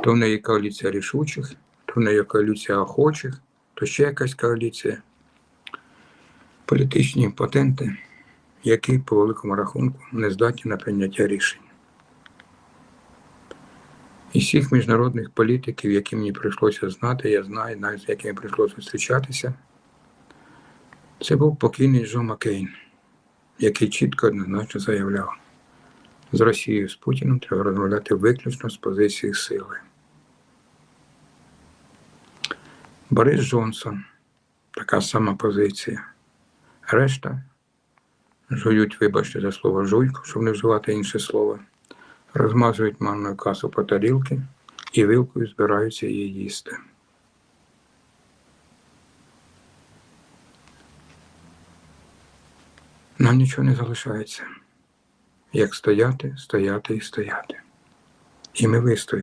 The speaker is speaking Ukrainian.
То в неї коаліція рішучих, то в неї коаліція охочих, то ще якась коаліція. Політичні імпотенти, які по великому рахунку не здатні на прийняття рішень. Із всіх міжнародних політиків, які мені прийшлося знати, я знаю, навіть з якими прийшлося зустрічатися, це був покійний Джо Маккейн, який чітко однозначно заявляв, з Росією з Путіним треба розмовляти виключно з позиції сили. Борис Джонсон, така сама позиція. Решта жують, вибачте за слово жуйку, щоб не вживати інше слово, розмазують манною касу по тарілки і вилкою збираються її їсти. Нам нічого не залишається, як стояти, стояти і стояти. І ми вистоїмо.